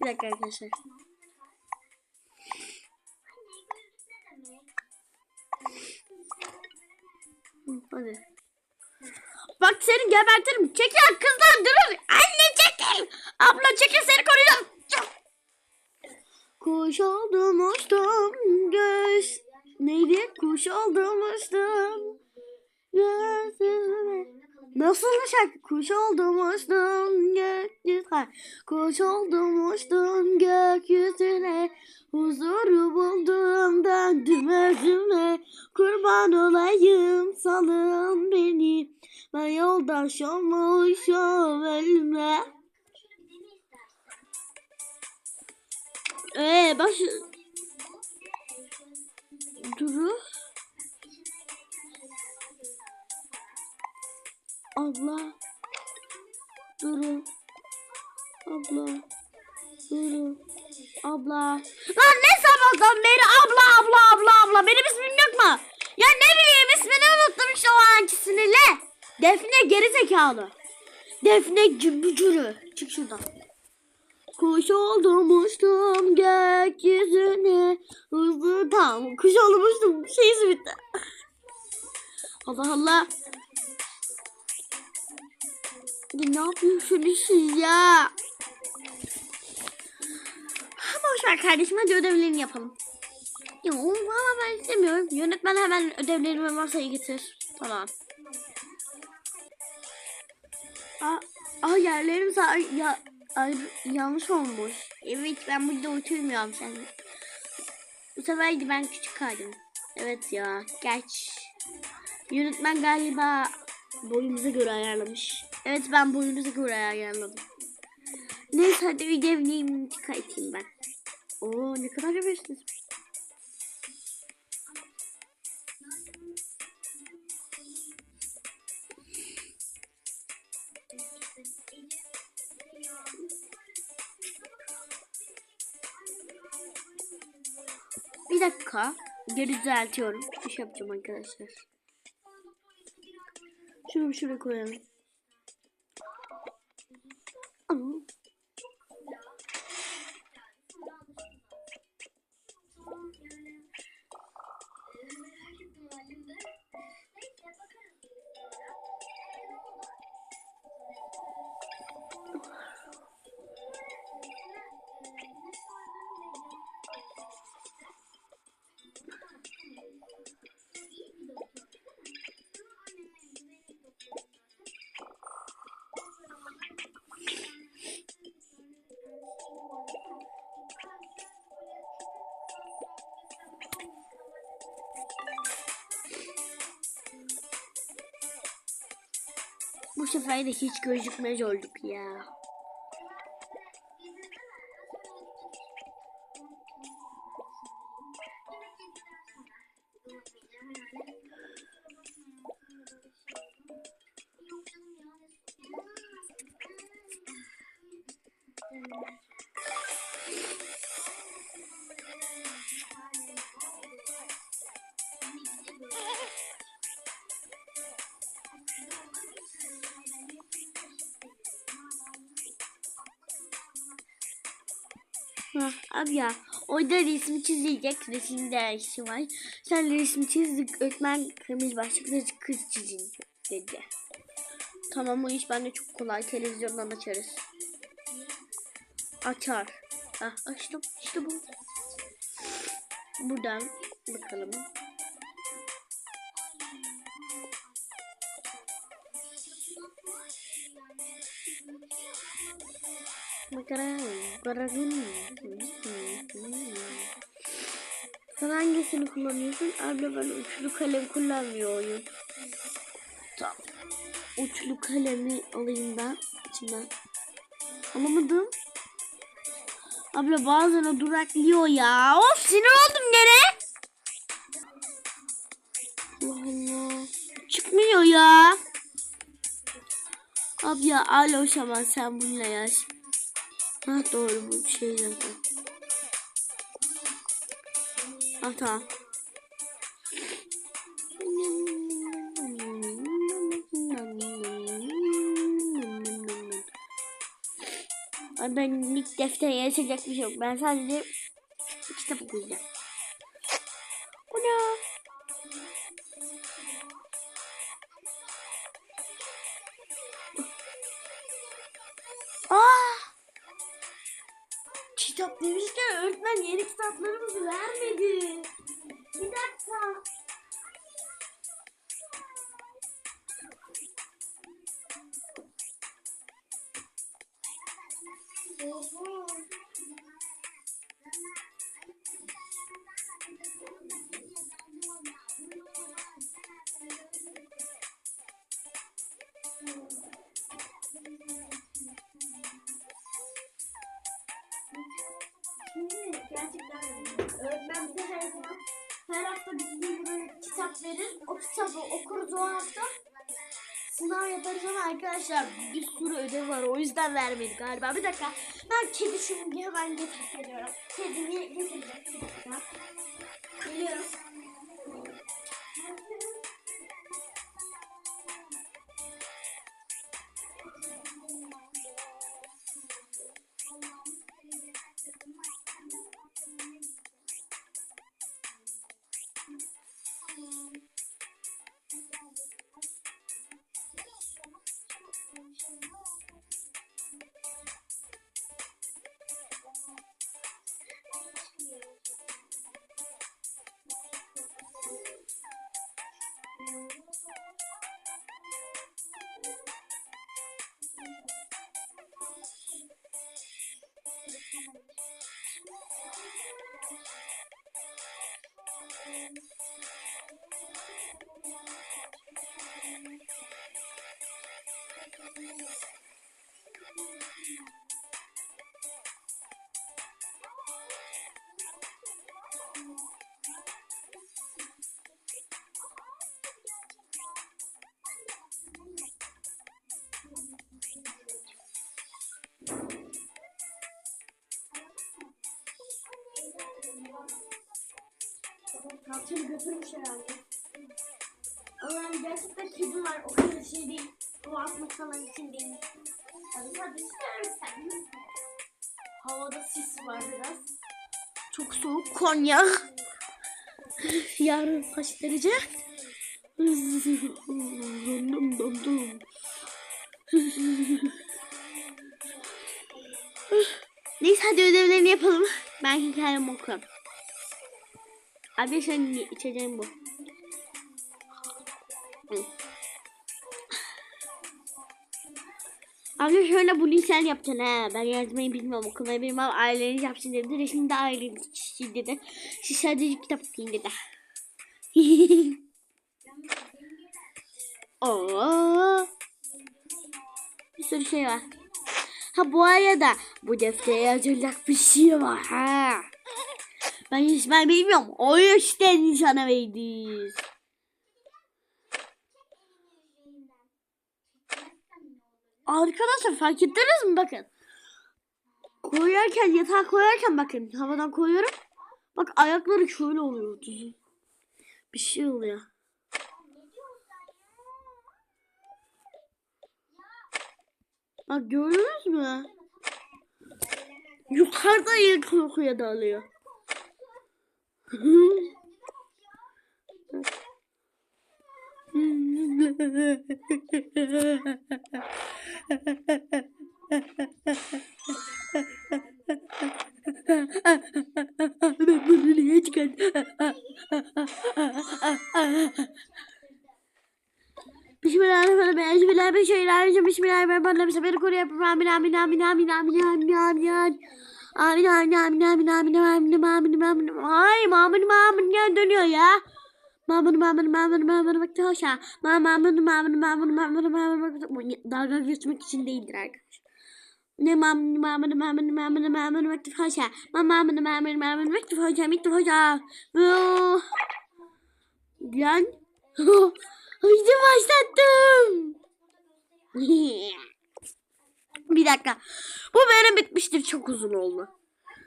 Bir dakika arkadaşlar. Hadi. Bak seni gebertirim. Çekil kızlar durun. Anne çekil. Abla çekil seni koruyacağım. Kuş oldum uçtum göz. Neydi? Kuş oldum uçtum. Gökyüzüne. Nasıl şarkı? Kuş oldum uçtum gökyüzüne. Kuş oldum uçtum gökyüzüne. Huzuru buldum döndüm özüme. Kurban olayım salın beni. Ben yoldaş olmuşum ölüme. Ee baş... Duru. Abla. Duru. Abla. Duru. Abla. Lan ne sabahtan beri abla abla abla abla. Benim ismim yok mu? Ya ne bileyim ismini unuttum işte o ankisini le. Defne geri zekalı. Defne cümbücürü. Çık şuradan. Kuş oldum uçtum gökyüzüne hızlı tam kuş olmuştum şey bitti. Allah Allah. Ne yapıyorsunuz siz ya? Boş ver kardeşim hadi ödevlerini yapalım. Ya ama ben istemiyorum. Yönetmen hemen ödevlerimi masaya getir. Tamam. Aa, aa yerlerim sağ ya ay, yanlış olmuş. Evet ben burada oturmuyorum sen. Bu seferdi ben küçük kaldım. Evet ya geç. Yönetmen galiba boyumuza göre ayarlamış. Evet ben boyunuza göre ayarladım. Neyse hadi ödevliyim çıkartayım ben. Oo ne kadar yapıyorsunuz? Bir dakika. Geri düzeltiyorum. Bir şey yapacağım arkadaşlar. Şunu şuraya koyalım. Bu sefer de hiç gözükmez olduk ya. Abi ya orada resim çizilecek resim dersi var. Sen resim çizdik öğretmen kırmızı başlıklı kız çizin dedi. Tamam o iş bende çok kolay televizyondan açarız. Açar. Ah açtım işte bu. Buradan bakalım. Bakalım. Bakalım. Sen hangisini kullanıyorsun? Abla ben uçlu kalem kullanmıyorum. Tamam. Uçlu kalemi alayım ben içinden. Alamadım. Abla bazen o duraklıyor ya. Of sinir oldum gene. Allah Allah. Çıkmıyor ya. Abi ya alo şaman sen bununla yaş. Ha doğru bu şey zaten. Ha tamam. Ay ben nick defter yazacak bir şey yok. Ben sadece kitap okuyacağım. Kitap demişken öğretmen yeni kitaplarımızı vermedi. Bir dakika. Oho. Her hafta bir böyle kitap verir. O kitabı okuruz o hafta. Sınav yaparız ama arkadaşlar bir sürü ödev var. O yüzden vermedi galiba. Bir dakika. Ben kedi şimdi hemen getirip geliyorum. Kedimi getireceğim. Bir dakika. Geliyorum. Tatili götürmüş herhalde. Allah'ım gerçekten kedi var. O kadar şey değil. Bu atmak falan için değil. Hadi hadi ister misin? Havada sis var biraz. Çok soğuk Konya. Yarın kaç derece? Dondum dondum. Neyse hadi ödevlerini yapalım. Ben hikayemi okuyorum. Abi sen içeceğim bu. Abi şöyle bunu sen yapacaksın ha. Ben yazmayı bilmiyorum okumayı bilmem. Aileniz yapsın dedi. Şimdi de aileniz için dedi. Siz sadece kitap okuyun dedi. Oo. Bir sürü şey var. Ha bu arada bu deftere yazılacak bir şey var ha. Ben hiç ben bilmiyorum. O yüzden nişana verdik. Arkadaşlar fark ettiniz mi bakın. Koyarken yatağa koyarken bakın havadan koyuyorum. Bak ayakları şöyle oluyor. Bir şey oluyor. Bak gördünüz mü? Yukarıda uykuya dalıyor. Ben bunu niye çıkardım? Bismillahirrahmanirrahim. Bismillahirrahmanirrahim. Bismillahirrahmanirrahim. Beni koru yapın. Amin amin amin amin amin amin amin. Amin amin amin. Ay mamun mamun ya dönüyor ya. Mamun mamun mamun mamun vakti hoşa. Mamun mamun mamun mamun mamun vakti. Dalga geçmek için değildir arkadaşlar. Ne mamun mamun mamun mamun mamun vakti hoşa. Mamun mamun mamun vakti hoşa. Bitti hoşa. Lan. Haydi başlattım. Bir dakika. Bu benim bitmiştir. Çok uzun oldu.